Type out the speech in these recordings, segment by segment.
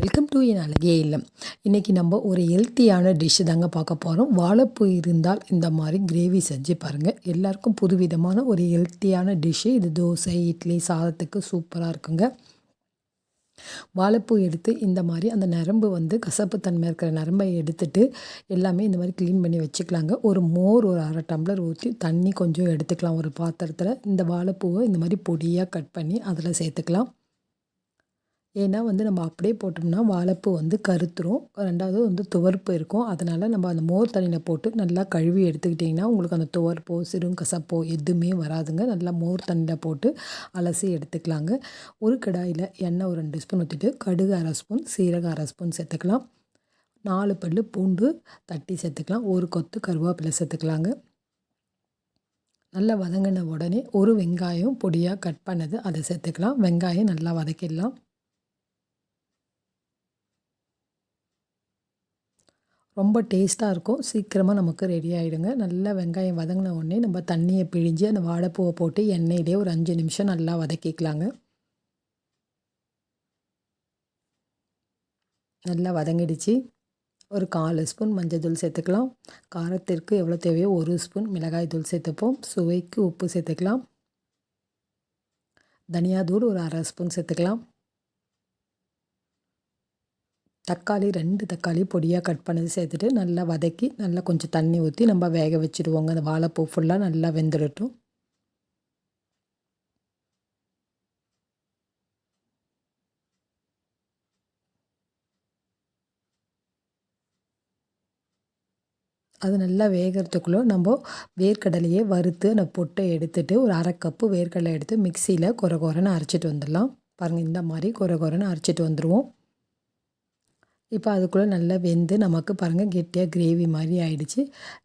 Welcome to என் அழகே இல்லம். இன்றைக்கி நம்ம ஒரு ஹெல்த்தியான டிஷ்ஷு தாங்க பார்க்க போகிறோம் வாழைப்பூ இருந்தால் இந்த மாதிரி கிரேவி செஞ்சு பாருங்கள் எல்லாருக்கும் புதுவிதமான ஒரு ஹெல்த்தியான டிஷ்ஷு இது தோசை இட்லி சாதத்துக்கு சூப்பராக இருக்குங்க. வாழைப்பூ எடுத்து இந்த மாதிரி அந்த நரம்பு வந்து கசப்பு தன்மை இருக்கிற நரம்பை எடுத்துட்டு எல்லாமே இந்த மாதிரி க்ளீன் பண்ணி வச்சுக்கலாங்க. ஒரு மோர் ஒரு அரை டம்ளர் ஊற்றி தண்ணி கொஞ்சம் எடுத்துக்கலாம். ஒரு பாத்திரத்தில் இந்த வாழைப்பூவை இந்த மாதிரி பொடியாக கட் பண்ணி அதில் சேர்த்துக்கலாம். ஏன்னா வந்து நம்ம அப்படியே போட்டோம்னா வாழைப்பூ வந்து கருத்துரும். ரெண்டாவது வந்து துவர்ப்பு இருக்கும். அதனால் நம்ம அந்த மோர் தண்ணியில் போட்டு நல்லா கழுவி எடுத்துக்கிட்டிங்கன்னா உங்களுக்கு அந்த துவர்ப்போ சிறுங்கசப்போ எதுவுமே வராதுங்க. நல்லா மோர் தண்ணியில் போட்டு அலசி எடுத்துக்கலாங்க. ஒரு கடாயில் எண்ணெய் ஒரு ரெண்டு ஸ்பூன் ஊற்றிட்டு கடுகு அரை ஸ்பூன் சீரகம் அரை ஸ்பூன் சேர்த்துக்கலாம். நாலு பல் பூண்டு தட்டி சேர்த்துக்கலாம். ஒரு கொத்து கருவேப்பிலை சேர்த்துக்கலாங்க. நல்லா வதங்கின உடனே ஒரு வெங்காயம் பொடியாக கட் பண்ணது அதை சேர்த்துக்கலாம். வெங்காயம் நல்லா வதக்கிடலாம். ரொம்ப டேஸ்ட்டாக இருக்கும். சீக்கிரமாக நமக்கு ரெடி ஆகிடுங்க நல்லா வெங்காயம் வதங்கின உடனே நம்ம தண்ணியை பிழிஞ்சு அந்த வாழைப்பூவை போட்டு எண்ணெயிலே ஒரு அஞ்சு நிமிஷம் நல்லா வதக்கிக்கலாங்க. நல்லா வதங்கிடுச்சு. ஒரு கால் ஸ்பூன் மஞ்சள் தூள் சேர்த்துக்கலாம். காரத்திற்கு எவ்வளோ தேவையோ ஒரு ஸ்பூன் மிளகாய் தூள் சேர்த்துப்போம். சுவைக்கு உப்பு சேர்த்துக்கலாம். தனியா தூள் ஒரு அரை ஸ்பூன் சேர்த்துக்கலாம். தக்காளி ரெண்டு தக்காளி பொடியாக கட் பண்ணது சேர்த்துட்டு நல்லா வதக்கி நல்லா கொஞ்சம் தண்ணி ஊற்றி நம்ம வேக வச்சுடுவோங்க அந்த வாழைப்பூ ஃபுல்லாக நல்லா வெந்துடட்டும். அது நல்லா வேகிறதுக்குள்ளே நம்ம வேர்க்கடலையே வறுத்து அந்த பொட்டை எடுத்துகிட்டு ஒரு அரை கப்பு வேர்க்கடலை எடுத்து மிக்சியில் குறை குறைன்னு அரைச்சிட்டு வந்துடலாம். பாருங்கள் இந்த மாதிரி குறை குறைன்னு அரைச்சிட்டு வந்துடுவோம் இப்போ அதுக்குள்ளே நல்லா வெந்து நமக்கு பாருங்கள் கெட்டியாக கிரேவி மாதிரி ஆயிடுச்சு.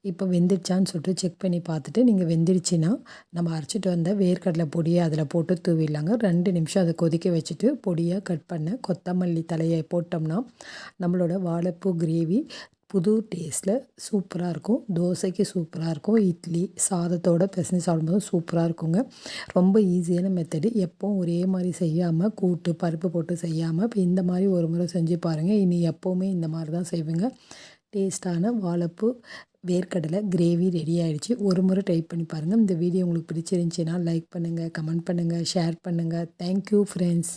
இப்போ வெந்துடுச்சான்னு சொல்லிட்டு செக் பண்ணி பார்த்துட்டு நீங்கள் வெந்துடுச்சின்னா நம்ம அரைச்சிட்டு வந்த வேர்க்கடலை பொடியை அதில் போட்டு தூவிடலாங்க. ரெண்டு நிமிஷம் அதை கொதிக்க வச்சுட்டு பொடியாக கட் பண்ண கொத்தமல்லி தலையை போட்டோம்னா நம்மளோட வாழைப்பூ கிரேவி புது டேஸ்ட்டில் சூப்பராக இருக்கும். தோசைக்கு சூப்பராக இருக்கும். இட்லி சாதத்தோடு பிசைஞ்சு சாப்பிடும்போது சூப்பராக இருக்குங்க. ரொம்ப ஈஸியான மெத்தடு எப்போவும் ஒரே மாதிரி செய்யாமல் கூட்டு பருப்பு போட்டு செய்யாமல் இப்போ இந்த மாதிரி ஒரு முறை செஞ்சு பாருங்கள் இனி எப்போவுமே இந்த மாதிரி தான் செய்வேங்க. டேஸ்ட்டான வாழைப்பூ வேர்க்கடலை கிரேவி ரெடி ஆகிடுச்சு ஒரு முறை ட்ரை பண்ணி பாருங்கள் இந்த வீடியோ உங்களுக்கு பிடிச்சிருந்துச்சின்னா லைக் பண்ணுங்கள் கமெண்ட் பண்ணுங்கள் ஷேர் பண்ணுங்கள் தேங்க்யூ ஃப்ரெண்ட்ஸ்